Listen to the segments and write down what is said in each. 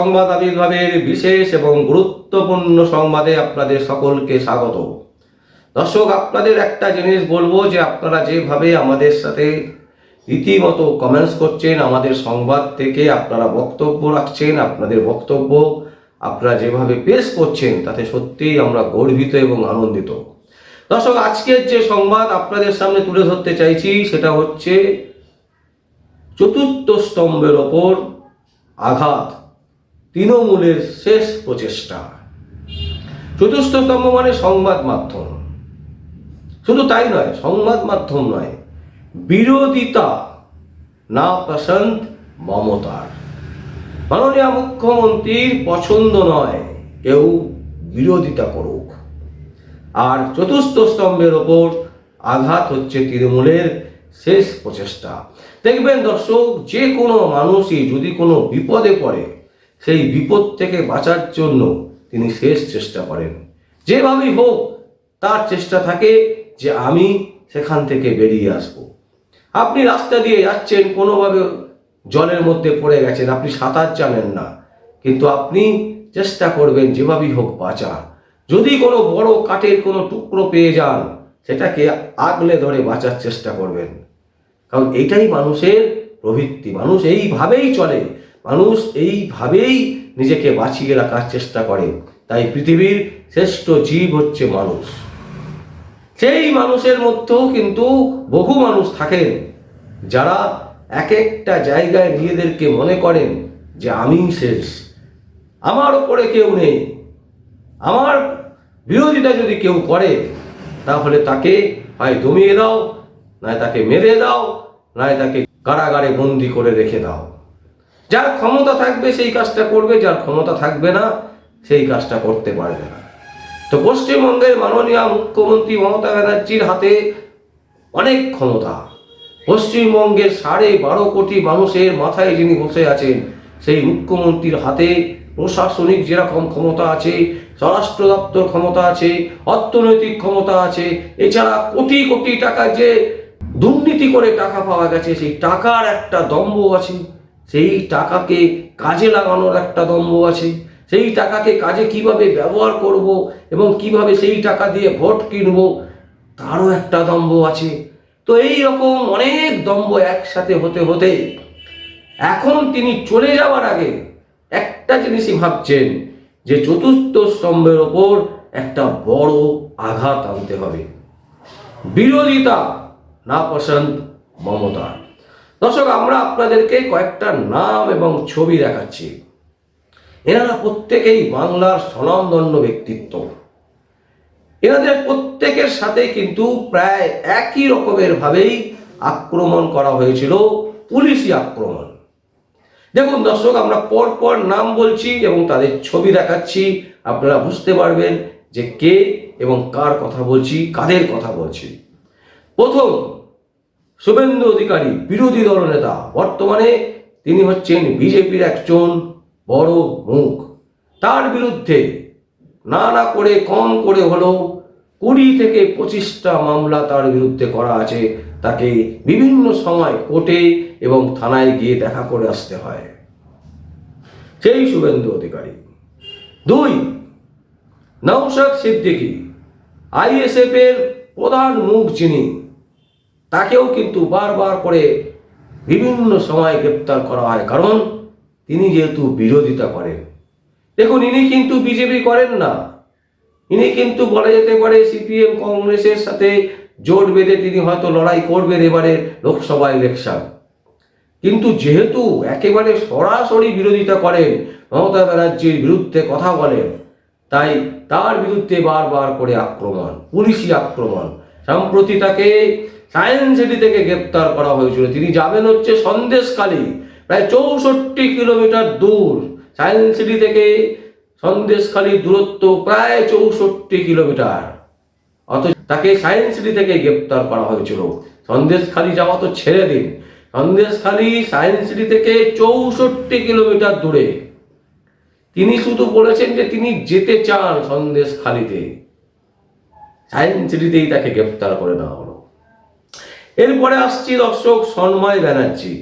সংবাদ আবির্ভাবের বিশেষ এবং গুরুত্বপূর্ণ সংবাদে আপনাদের সকলকে স্বাগত। দর্শক, আপনাদের একটা জিনিস বলব যে আপনারা যেভাবে আমাদের সাথে রীতিমতো কমেন্টস করছেন, আমাদের সংবাদ থেকে আপনারা বক্তব্য রাখছেন, আপনাদের বক্তব্য আপনারা যেভাবে পেশ করছেন, তাতে সত্যিই আমরা গর্বিত এবং আনন্দিত। দর্শক, আজকের যে সংবাদ আপনাদের সামনে তুলে ধরতে চাইছি, সেটা হচ্ছে চতুর্থ স্তম্ভের ওপর আঘাত। তৃণমূলের শেষ প্রচেষ্টা। চতুর্থ স্তম্ভ মানে সংবাদ মাধ্যম। শুধু তাই নয়, সংবাদ মাধ্যম নয়, বিরোধিতা না পছন্দ মমতার। মাননীয় মুখ্যমন্ত্রীর পছন্দ নয়, কেউ বিরোধিতা করুক। আর চতুর্থ স্তম্ভের ওপর আঘাত হচ্ছে তৃণমূলের শেষ প্রচেষ্টা। দেখবেন দর্শক, যে কোনো মানুষই যদি কোনো বিপদে পড়ে সেই বিপদ থেকে বাঁচার জন্য তিনি শেষ চেষ্টা করেন। যেভাবেই হোক, তার চেষ্টা থাকে যে আমি সেখান থেকে বেরিয়ে আসব। আপনি রাস্তা দিয়ে যাচ্ছেন, কোনোভাবে জলের মধ্যে পড়ে গেছেন, আপনি সাঁতার জানেন না। কিন্তু আপনি চেষ্টা করবেন যেভাবেই হোক বাঁচা যদি কোনো বড় কাঠের কোনো টুকরো পেয়ে যান, সেটাকে আগলে ধরে বাঁচার চেষ্টা করবেন। কারণ এটাই মানুষের প্রবৃত্তি। মানুষ এইভাবেই চলে মানুষ এইভাবেই নিজেকে বাঁচিয়ে রাখার চেষ্টা করে। তাই পৃথিবীর শ্রেষ্ঠ জীব হচ্ছে মানুষ। সেই মানুষের মধ্যেও কিন্তু বহু মানুষ থাকেন, যারা এক একটা জায়গায় নিজেদেরকে মনে করেন যে আমি শেষ। আমার ওপরে কেউ নেই। আমার বিরোধিতা যদি কেউ করে, তাহলে তাকে হয় দমিয়ে দাও, নয় তাকে মেরে দাও, নয় তাকে কারাগারে বন্দি করে রেখে দাও। যার ক্ষমতা থাকবে সেই কাজটা করবে, যার ক্ষমতা থাকবে না, সেই কাজটা করতে পারবে না। তো পশ্চিমবঙ্গের মাননীয় মুখ্যমন্ত্রী মমতা ব্যানার্জির হাতে অনেক ক্ষমতা। পশ্চিমবঙ্গের সাড়ে বারো কোটি মানুষের মাথায় যিনি বসে আছেন, সেই মুখ্যমন্ত্রীর হাতে প্রশাসনিক যেরকম ক্ষমতা আছে, স্বরাষ্ট্র দপ্তর ক্ষমতা আছে, অর্থনৈতিক ক্ষমতা আছে, এছাড়া কোটি কোটি টাকা যে দুর্নীতি করে টাকা পাওয়া গেছে, সেই টাকার একটা দম্ভ আছে। সেই টাকাকে কাজে লাগানোর একটা দম্ভ আছে। সেই টাকাকে কাজে কীভাবে ব্যবহার করব এবং কীভাবে সেই টাকা দিয়ে ভোট কিনব, তারও একটা দম্ভ আছে। তো এই রকম অনেক দম্ভ একসাথে হতে হতে এখন তিনি চলে যাওয়ার আগে একটা জিনিসই ভাবছেন যে চতুর্থ স্তম্ভের ওপর একটা বড় আঘাত আনতে হবে। বিরোধিতা না পছন্দ মমতা দর্শক, আমরা আপনাদেরকে কয়েকটা নাম এবং ছবি দেখাচ্ছি। এনারা প্রত্যেকেই বাংলার স্বনামধন্য ব্যক্তিত্ব। এনাদের প্রত্যেকের সাথে কিন্তু প্রায় একই রকমের ভাবেই আক্রমণ করা হয়েছিল, পুলিশি আক্রমণ। দেখুন দর্শক, আমরা পর পর নাম বলছি এবং তাদের ছবি দেখাচ্ছি। আপনারা বুঝতে পারবেন যে কে এবং কার কথা বলছি, কাদের কথা বলছি। প্রথম শুভেন্দু অধিকারী, বিরোধী দলনেতা বর্তমানে তিনি হচ্ছেন বিজেপির একজন বড় মুখ। তার বিরুদ্ধে না না করে, কম করে হলেও কুড়ি থেকে পঁচিশটা মামলা তার বিরুদ্ধে করা আছে। তাকে বিভিন্ন সময় কোর্টে এবং থানায় গিয়ে দেখা করে আসতে হয়। সেই শুভেন্দু অধিকারী। দুই নৌশাদ সিদ্দিকী। আইএসএফ এর প্রধান মুখ যিনি তাকেও কিন্তু বারবার করে বিভিন্ন সময় গ্রেপ্তার করা হয়। কারণ তিনি যেহেতু বিরোধিতা করেন। দেখুন, ইনি কিন্তু বিজেপি করেন না। ইনি কিন্তু বলা যেতে পারে সিপিএম কংগ্রেসের সাথে জোট বেঁধে তিনি হয়তো লড়াই করবেন এবারে লোকসভা ইলেকশন কিন্তু যেহেতু একেবারে সরাসরি বিরোধিতা করেন, মমতা ব্যানার্জির বিরুদ্ধে কথা বলেন, তাই তার বিরুদ্ধে বারবার করে আক্রমণ, পুলিশি আক্রমণ। সম্প্রতি তাকে সায়েন্স সিটি থেকে গ্রেপ্তার করা হয়েছিল। তিনি যাবেন হচ্ছে সন্দেশখালী, প্রায় চৌষট্টি কিলোমিটার দূর। সায়েন্স সিটি থেকে সন্দেশখালীর দূরত্ব প্রায় চৌষট্টি কিলোমিটার। অথচ তাকে সায়েন্স সিটি থেকে গ্রেপ্তার করা হয়েছিল। সন্দেশখালী যাওয়া তো ছেড়ে দিন। সন্দেশখালী সায়েন্স সিটি থেকে চৌষট্টি কিলোমিটার দূরে। তিনি শুধু বলেছেন যে তিনি যেতে চান সন্দেশখালীতে। সায়েন্স সিটিতেই তাকে গ্রেপ্তার করে হলো এরপরে আসছি দর্শক সন্ময় ব্যানার্জি।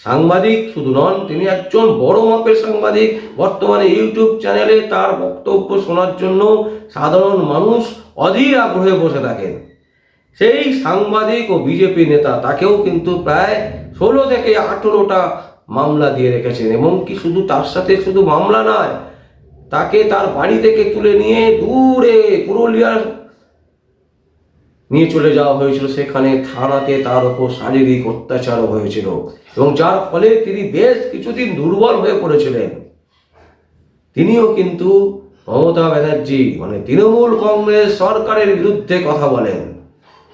সাংবাদিক শুধু নন, তিনি একজন বড় মাপের সাংবাদিক। বর্তমানে ইউটিউব চ্যানেলে তার বক্তব্য শোনার জন্য সাধারণ মানুষ অধীর আগ্রহে বসে থাকেন। সেই সাংবাদিক ও বিজেপি নেতা তাকেও কিন্তু প্রায় ষোলো থেকে আঠেরোটা মামলা দিয়ে রেখেছেন এবং কি শুধু তার সাথে শুধু মামলা নয়, তাকে তার বাড়ি থেকে তুলে নিয়ে দূরে পুরুলিয়ার নিয়ে চলে যাওয়া হয়েছিল। সেখানে থানাতে তার উপর শারীরিক অত্যাচারও হয়েছিল এবং যার ফলে তিনি বেশ কিছুদিন দুর্বল হয়ে পড়েছিলেন। তিনিও কিন্তু মমতা ব্যানার্জি মানে তৃণমূল কংগ্রেস সরকারের বিরুদ্ধে কথা বলেন,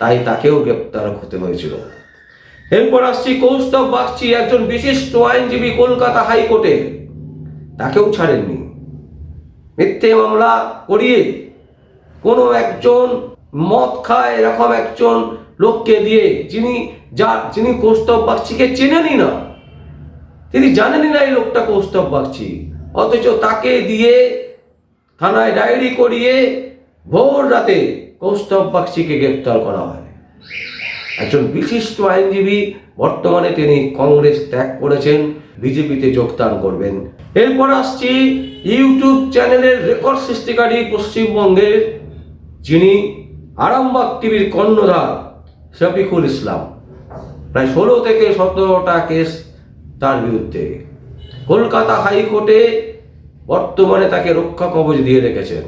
তাই তাকেও গ্রেপ্তার হতে হয়েছিল। এরপর আসছি কৌস্তব বাগচি, একজন বিশিষ্ট আইনজীবী কলকাতা হাইকোর্টে। তাকেও ছাড়েননি। মিথ্যে মামলা করিয়ে কোনো একজন মদ খায় এরকম একজন লোককে দিয়ে যিনি যা, যিনি কৌস্তব বাগচিকে চেনেনই না। তিনি জানেনই না এই লোকটা কৌস্তব বাগচি। অথচ তাকে দিয়ে থানায় ডায়েরি করিয়ে ভোর রাতে কৌস্তব বাগচিকে গ্রেপ্তার করা হয়। একজন বিশিষ্ট আইনজীবী, বর্তমানে তিনি কংগ্রেস ত্যাগ করেছেন, বিজেপিতে যোগদান করবেন। এরপর আসছি ইউটিউব চ্যানেলের রেকর্ড সৃষ্টিকারী পশ্চিমবঙ্গের যিনি আরামবাগ টিভির কর্ণধার শফিকুল ইসলাম। প্রায় ষোলো থেকে সতেরোটা কেস তার বিরুদ্ধে। কলকাতা হাইকোর্টে বর্তমানে তাকে রক্ষা কবচ দিয়ে রেখেছেন।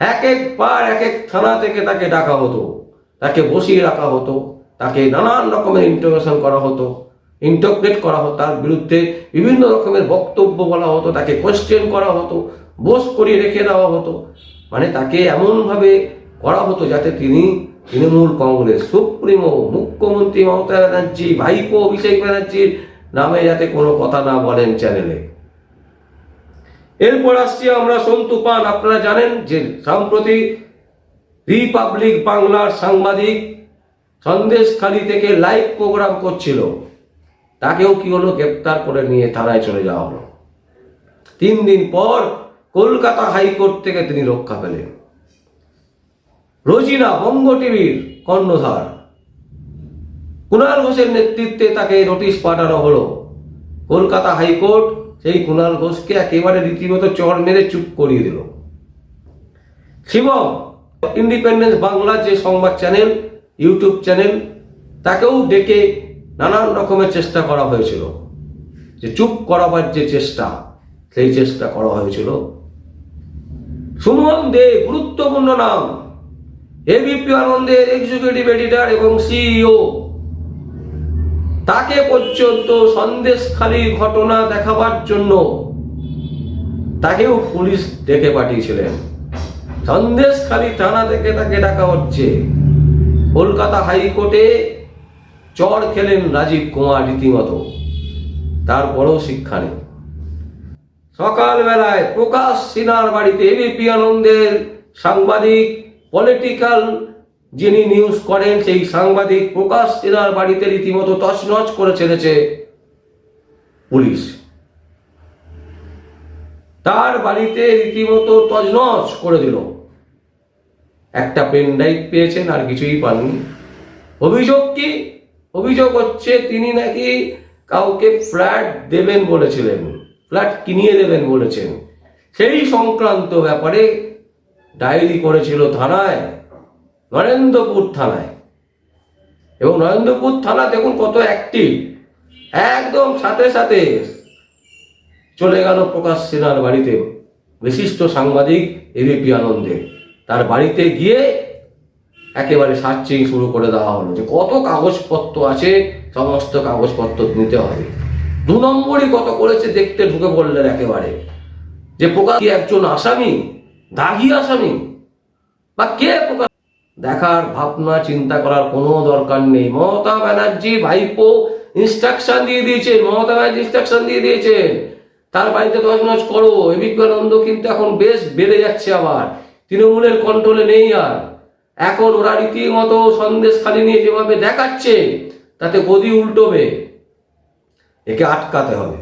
এক একবার, এক এক থানা থেকে তাকে ডাকা হতো, তাকে বসিয়ে রাখা হতো, তাকে নানান রকমের ইন্টারোগেশন করা হতো ইন্টারপ্রেট করা হতো, তার বিরুদ্ধে বিভিন্ন রকমের বক্তব্য বলা হতো, তাকে কোয়েশ্চেন করা হতো বোস করিয়ে রেখে দেওয়া হতো। মানে তাকে এমনভাবে করা হতো যাতে তিনি তৃণমূল কংগ্রেস, সুপ্রিমো, মুখ্যমন্ত্রী মমতা ব্যানার্জি, ভাইপো অভিষেক ব্যানার্জির নামে যাতে কোনো কথা না বলেন চ্যানেলে এরপর আসছি আমরা সন্তু পান আপনারা জানেন যে সম্প্রতি রিপাবলিক বাংলার সাংবাদিক সন্দেশখালি থেকে লাইভ প্রোগ্রাম করছিল। তাকেও কি হলো? গ্রেপ্তার করে নিয়ে থানায় চলে যাওয়া হলো। তিন দিন পর কলকাতা হাইকোর্ট থেকে তিনি রক্ষা পেলেন। রোজিনা বঙ্গ টিভির কর্ণধার। কুণাল ঘোষের নেতৃত্বে তাকে নোটিশ পাঠানো হলো। কলকাতা হাইকোর্ট সেই কুণাল ঘোষকে একেবারে রীতিমতো চর মেরে চুপ করিয়ে দিল। শিবম ইন্ডিপেন্ডেন্স বাংলা যে সংবাদ চ্যানেল, ইউটিউব চ্যানেল, তাকেও ডেকে নানান রকমের চেষ্টা করা হয়েছিল। যে চুপ করাবার যে চেষ্টা, সেই চেষ্টা করা হয়েছিল। সুমন দে গুরুত্বপূর্ণ নাম। এবিপি আনন্দের এক্সিকিউটিভ এডিটর এবং সিইও তাকে পর্যন্ত সন্দেশখালির ঘটনা দেখাবার জন্য তাকেও পুলিশ ডেকে পাঠিয়েছিলেন। সন্দেশখালি থানা থেকে তাকে ডাকা হচ্ছে। কলকাতা হাইকোর্টে চড় খেলেন রাজীব কুমার রীতিমতো। তারপরেও শিক্ষা নেই। সকালবেলায় প্রকাশ সিনার বাড়িতে এবিপি আনন্দের সাংবাদিক পলিটিক্যাল যিনি নিউজ করেন, সেই সাংবাদিক প্রকাশ সিনার বাড়িতে রীতিমতো তছনছ করে ছেড়েছে পুলিশ। তার বাড়িতে রীতিমতো তছনছ করে দিল। একটা পেন ড্রাইভ পেয়েছেন, আর কিছুই পাননি। অভিযোগ কি? অভিযোগ হচ্ছে, তিনি নাকি কাউকে ফ্ল্যাট দেবেন বলেছিলেন। ফ্ল্যাট কিনিয়ে দেবেন বলেছেন। সেই সংক্রান্ত ব্যাপারে ডায়েরি করেছিল থানায়, নরেন্দ্রপুর থানায়। এবং নরেন্দ্রপুর থানা দেখুন কত অ্যাক্টিভ একদম সাথে সাথে চলে গেল প্রকাশ সিনহার বাড়িতে বিশিষ্ট সাংবাদিক এবিপি আনন্দে তার বাড়িতে গিয়ে একেবারে সার্চিং শুরু করে দেওয়া হলো যে কত কাগজপত্র আছে, সমস্ত কাগজপত্র নিতে হবে। দু নম্বরই কত করেছে দেখতে ঢুকে পড়লেন একেবারে। যে প্রকাশ কি একজন আসামি? দাগি আসামি? বা কে প্রকাশ? দেখার ভাবনা, চিন্তা করার কোনো দরকার নেই। মমতা ব্যানার্জি ভাইপো ইনস্ট্রাকশন দিয়ে দিয়েছেন মমতা ব্যানার্জি ইনস্ট্রাকশন দিয়ে দিয়েছেন তার বাড়িতে তছনছ করো। এবিজ্ঞানন্দ কিন্তু এখন বেশ বেড়ে যাচ্ছে আবার। তৃণমূলের কন্ট্রোলে নেই আর। এখন ওরা রীতিমতো সন্দেশ খালি নিয়ে যেভাবে দেখাচ্ছে, তাতে গদি উল্টোবে। একে আটকাতে হবে।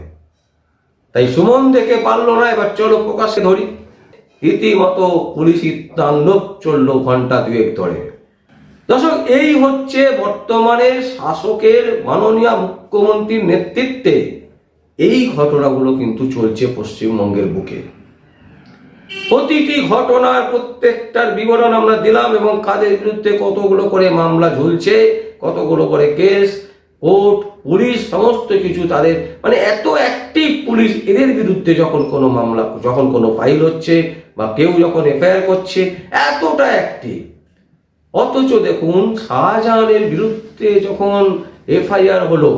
তাই সুমন দেখে পারল না, এবার চলো প্রকাশে ধরি। রীতিমতো পুলিশি তাণ্ডব চলল ঘণ্টা দুয়েক ধরে। দর্শক, এই হচ্ছে বর্তমানে শাসকের মাননীয় মুখ্যমন্ত্রীর নেতৃত্বে এই ঘটনাগুলো কিন্তু চলছে পশ্চিমবঙ্গের বুকে। প্রতিটি ঘটনার প্রত্যেকটার বিবরণ আমরা দিলাম এবং কাদের বিরুদ্ধে কতগুলো করে মামলা ঝুলছে, কতগুলো করে কেস কোর্ট, পুলিশ, সমস্ত কিছু তাদের মানে এত অ্যাক্টিভ পুলিশ এদের বিরুদ্ধে যখন কোনো মামলা, যখন কোনো ফাইল হচ্ছে বা কেউ যখন এফআইআর করছে, এতটা অ্যাক্টিভ অথচ দেখুন, শাহজাহানের বিরুদ্ধে যখন এফআইআর হলো,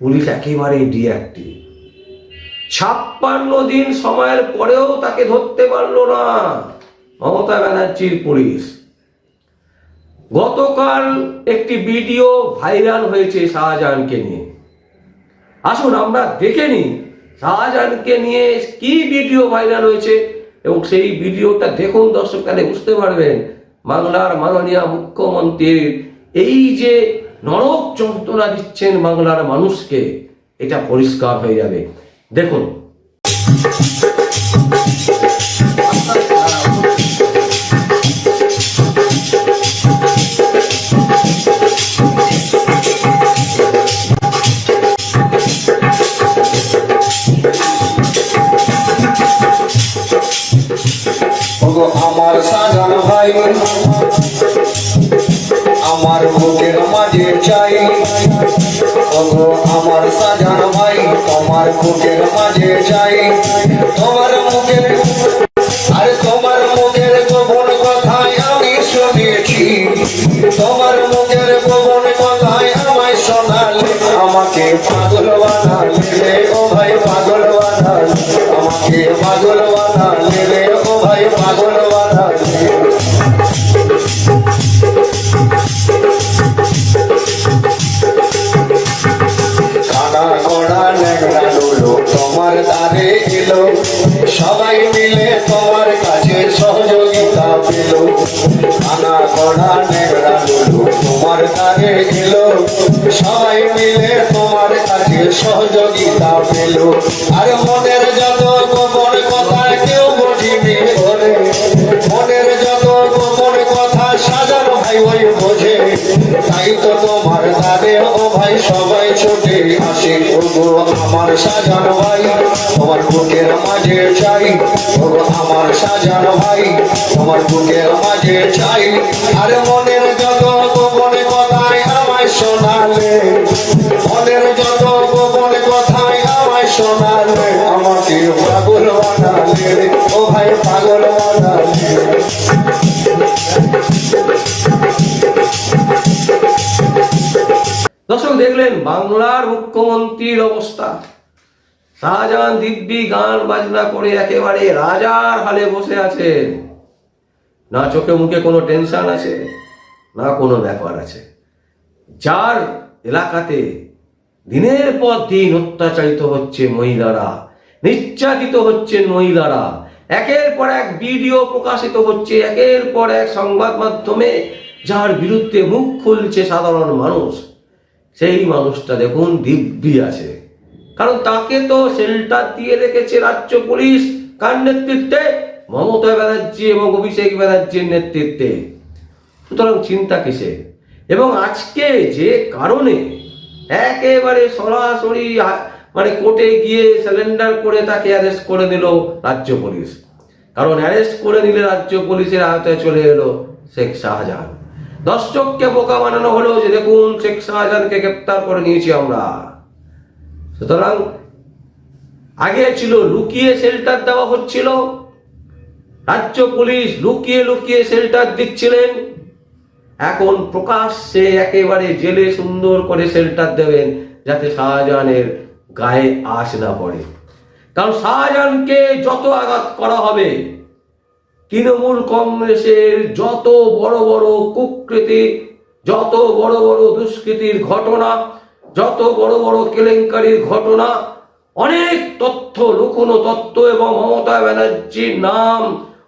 পুলিশ একেবারে ডিঅ্যাক্টিভ ছাপ্পান্ন দিন সময়ের পরেও তাকে ধরতে পারল না। মমতা ব্যানার্জির পুলিশ। গতকাল একটি ভিডিও ভাইরাল হয়েছে শাহজাহানকে নিয়ে। আসুন আমরা দেখে নিই শাহজাহানকে নিয়ে কি ভিডিও ভাইরাল হয়েছে এবং সেই ভিডিওটা দেখুন, দর্শক তাহলে বুঝতে পারবেন বাংলার মাননীয় মুখ্যমন্ত্রীর এই যে নরক যন্ত্রণা দিচ্ছেন বাংলার মানুষকে, এটা পরিষ্কার হয়ে যাবে। দেখুন। ওগো আমার সাজান ভাই। আমার বুকের মাঝে চাই। ওগো আমার সাজান ভাই, তোমার বুকের মাঝে চাই। তোমার মুখের আরে তোমার মুখের গোপন কথায় আমি শুনেছি। তোমার মুখের গোপন কথায় আমায় শোনালে। আমাকে পাগল বানালে ও ভাই, পাগল বানালে। আমাকে পাগল বানালে পাগল সবাই মিলে তোমার কাছে সহযোগিতা পেল। কড়া তোমার দ্বারে এলো। সবাই মিলে তোমার কাছে সহযোগিতা পেল। আর মনের যত সাজান ভাই, তোমার বুকের মাঝে চাই। ওগো আমার সাজান ভাই, তোমার বুকের মাঝে চাই। আরে মনের যত গোপন কথায় আমায় শোনালে, মনের যত গোপন কথায় আমায় শোনালে, আমাকে পাগল বানালে ও ভাই পাগল বানালে দর্শক, দেখলেন বাংলার মুখ্যমন্ত্রীর অবস্থা। শাহজাহান দিব্যি গান বাজনা করে একেবারে রাজার হালে বসে আছে। না চোখে মুখে কোনো টেনশন আছে, না কোনো ব্যাপার আছে। যার এলাকাতে দিনের পর দিন অত্যাচারিত হচ্ছে মহিলারা, নির্যাতিত হচ্ছেন মহিলারা, একের পর এক ভিডিও প্রকাশিত হচ্ছে, একের পর এক সংবাদ মাধ্যমে যার বিরুদ্ধে মুখ খুলছে সাধারণ মানুষ, সেই মানুষটা দেখুন দিব্যি আছে। কারণ তাকে তো শেল্টার দিয়ে রেখেছে রাজ্য পুলিশ, কার নেতৃত্বে? মমতা ব্যানার্জি এবং অভিষেক ব্যানার্জির নেতৃত্বে। সুতরাং চিন্তা কিসে এবং আজকে যে কারণে একেবারে সরাসরি মানে কোর্টে গিয়ে সিলিন্ডার করে তাকে অ্যারেস্ট করে দিল রাজ্য পুলিশ। কারণ অ্যারেস্ট করে নিলে রাজ্য পুলিশের আওতায় চলে এলো শেখ শাহজাহান। দর্শককে বোকা বানানো হলো যে দেখুন শেখ শাহজাহানকে গ্রেপ্তার করে নিয়েছি আমরা। সুতরাং আগে ছিল লুকিয়ে শেল্টার দেওয়া হচ্ছিল। রাজ্য পুলিশ লুকিয়ে লুকিয়ে শেল্টার দিচ্ছিলেন। এখন প্রকাশ্যে একেবারে জেলে সুন্দর করে শেল্টার দেবেন যাতে শাহজাহানের গায়ে আশ না পড়ে। কারণ শাহজাহানকে যত আঘাত করা হবে, তৃণমূল কংগ্রেসের যত বড় বড় কুকৃতি, যত বড় বড় দুষ্কৃতির ঘটনা যত বড় বড় কেলেঙ্কারির ঘটনা, অনেক তথ্য, লুকোনো তত্ত্ব এবং মমতা ব্যানার্জির নাম,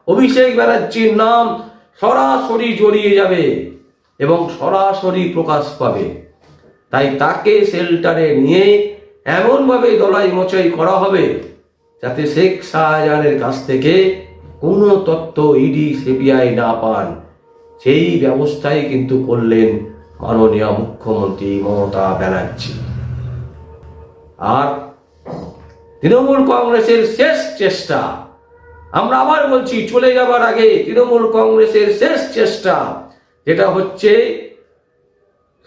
অভিষেক ব্যানার্জির নাম সরাসরি জড়িয়ে যাবে এবং সরাসরি প্রকাশ পাবে। তাই তাকে শেল্টারে নিয়ে এমনভাবে দলাই মচাই করা হবে যাতে শেখ শাহজাহানের কাছ থেকে কোনো তথ্য ইডি, সিবিআই না পান। সেই ব্যবস্থাই কিন্তু করলেন মাননীয় মুখ্যমন্ত্রী মমতা ব্যানার্জি। আর তৃণমূল কংগ্রেসের শেষ চেষ্টা, আমরা আবার বলছি চলে যাবার আগে তৃণমূল কংগ্রেসের শেষ চেষ্টা, যেটা হচ্ছে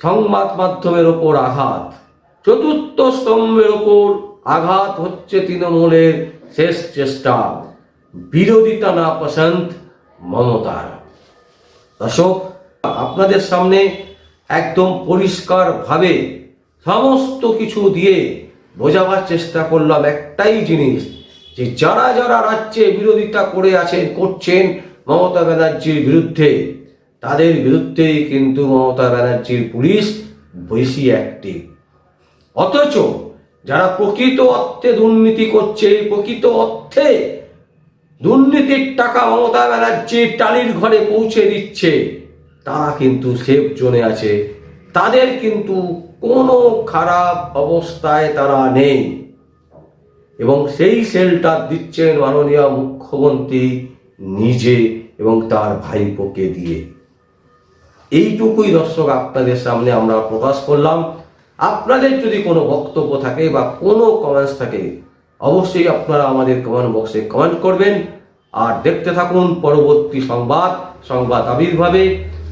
সংবাদ মাধ্যমের ওপর আঘাত। চতুর্থ স্তম্ভের ওপর আঘাত হচ্ছে তৃণমূলের শেষ চেষ্টা, বিরোধিতা না পছন্দ মমতার। দর্শক, আপনাদের সামনে একদম পরিষ্কারভাবে সমস্ত কিছু দিয়ে বোঝাবার চেষ্টা করলাম একটাই জিনিস, যে যারা যারা রাজ্যে বিরোধিতা করে আছেন, করছেন মমতা ব্যানার্জির বিরুদ্ধে, তাদের বিরুদ্ধেই কিন্তু মমতা ব্যানার্জির পুলিশ বেশি অ্যাক্টিভ অথচ যারা প্রকৃত অর্থে দুর্নীতি করছে প্রকৃত অর্থে দুর্নীতির টাকা মমতা ব্যানার্জির টালির ঘরে পৌঁছে দিচ্ছে। তারা কিন্তু সেফ জোনে আছে। তাদের কিন্তু কোনো খারাপ অবস্থায় তারা নেই। এবং সেই শেল্টার দিচ্ছেন মাননীয় মুখ্যমন্ত্রী নিজে এবং তার ভাইপোকে দিয়ে। এইটুকুই দর্শক আপনাদের সামনে আমরা প্রকাশ করলাম। আপনাদের যদি কোনো বক্তব্য থাকে বা কোনো কমেন্টস থাকে, অবশ্যই আপনারা আমাদের কমেন্ট বক্সে কমেন্ট করবেন। আর দেখতে থাকুন পরবর্তী সংবাদ সংবাদ আবির্ভাবে।